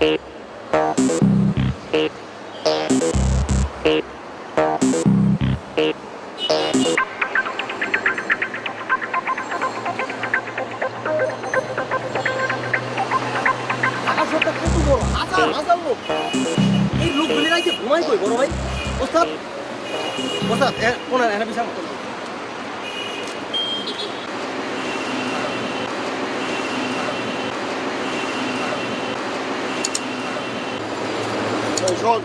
এই লোকগুলি রাইতে ঘুমাই কই বড় ভাই? ওস্তাদ? ওস্তাদ কোন এনে বিশাল এই শোন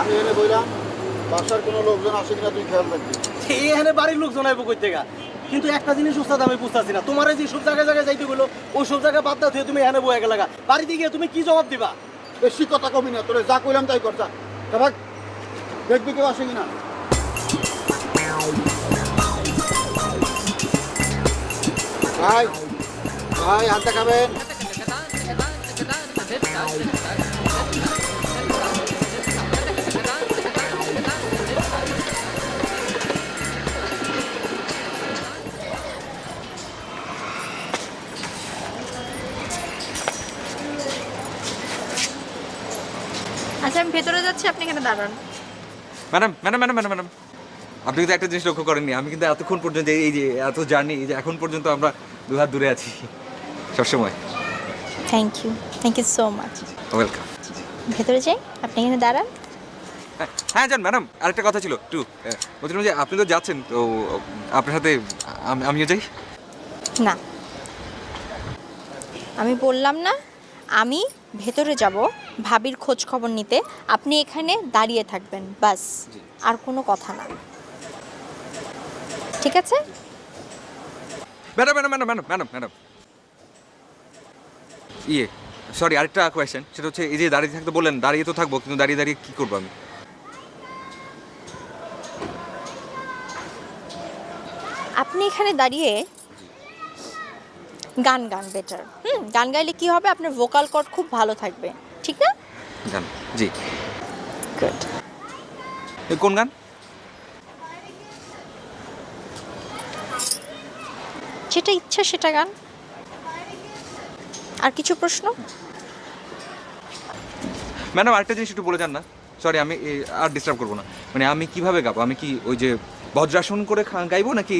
আমি এনে বললাম বাসার কোনো লোকজন আসে কিনা তুই খেয়াল রাখবি। এখানে বাড়ির লোক জনাইবো কই থেকে? কিন্তু একটা জিনিস ওস্তাদ আমি বুঝতাছি না। তোমার যে সব জায়গায় জায়গায় যাইতে গেলো ওই সব জায়গায় বাদ দাও তুমি এখানে বয়ে গেলা বাড়িতে গিয়ে তুমি কি জবাব দিবা? বেশি কথা কমি না তোরে যা কইলাম তাই কর যা। তা ভাগ দেখবি কেউ আসে কিনা? ভাই ভাই হাত দেখাবেন? আচ্ছা আমি ভেতরে যাচ্ছি আপনি এখানে দাঁড়ান। Madam madam madam madam madam. আপনি কিন্তু একটা জিনিস লক্ষ্য করেননি আমি কিন্তু এতক্ষণ পর্যন্ত এই যে এত জার্নি এই যে এখন পর্যন্ত আমরা দু হাত দূরে আছি। সবসময়। Thank you thank you so much welcome ভেতরে যাই আপনি এখানে দাঁড়ান। হ্যাঁ জান ম্যাডাম আরেকটা কথা ছিল একটু বলছিলাম যে আপনি তো যাচ্ছেন তো আপনার সাথে আমি- আমিও যাই। না। আমি বললাম না আমি ভেতরে যাব। ভাবির খোঁজ খবর নিতে আপনি এখানে দাঁড়িয়ে থাকবেন বাস। আর কোনো কথা না। ঠিক আছে? Madam madam madam madam madam madam. ইয়ে সরি আরেকটা কোয়েশ্চেন সেটা হচ্ছে এই যে দাঁড়িয়ে থাকতে বললেন দাঁড়িয়ে তো থাকব কিন্তু দাঁড়িয়ে দাঁড়িয়ে কী করব আমি? আপনি এখানে দাঁড়িয়ে গান গান বেটার হুম গান গাইলে কি হবে? আপনার ভোকাল কর্ড খুব ভালো থাকবে। ঠিক না? গান জি। গুড এ, কোন গান? যেটা ইচ্ছা সেটা গান। আর কিছু প্রশ্ন? ম্যাডাম আরেকটা জিনিস একটু বলে যান না। সরি আমি আর ডিস্টার্ব করব না। মানে আমি কীভাবে গাবো? আমি কি ওই যে বজ্রাসন করে গাইবো নাকি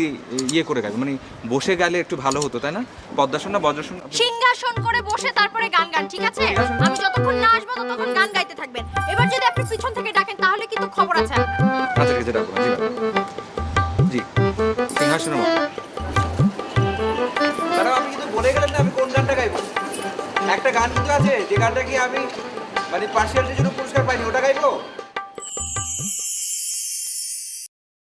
ইয়ে করে গাইবো? মানে বসে গেলে একটু ভালো হতো তাই না? পদ্মাসন না বজ্রাসন? সিংহাসন করে বসে তারপরে গান ঠিক আছে? আমি যতক্ষণ না আসব ততক্ষণ গান গাইতে থাকবেন। এবার যদি আপনি পিছন থেকে ডাকেন তাহলে কিন্তু খবর আছে। আচ্ছা ঠিক আছে ডাকবো জি। জি সিংহাসন ম্যাডাম আপনি কিন্তু বলে গেলেন না আমি কোন গানটা গাইবো। একটা গান কিন্তু আছে যে গানটা কি আমি মানে পার্সিয়ালিটির জন্য পুরস্কার পাইনি ওটা গাইবো?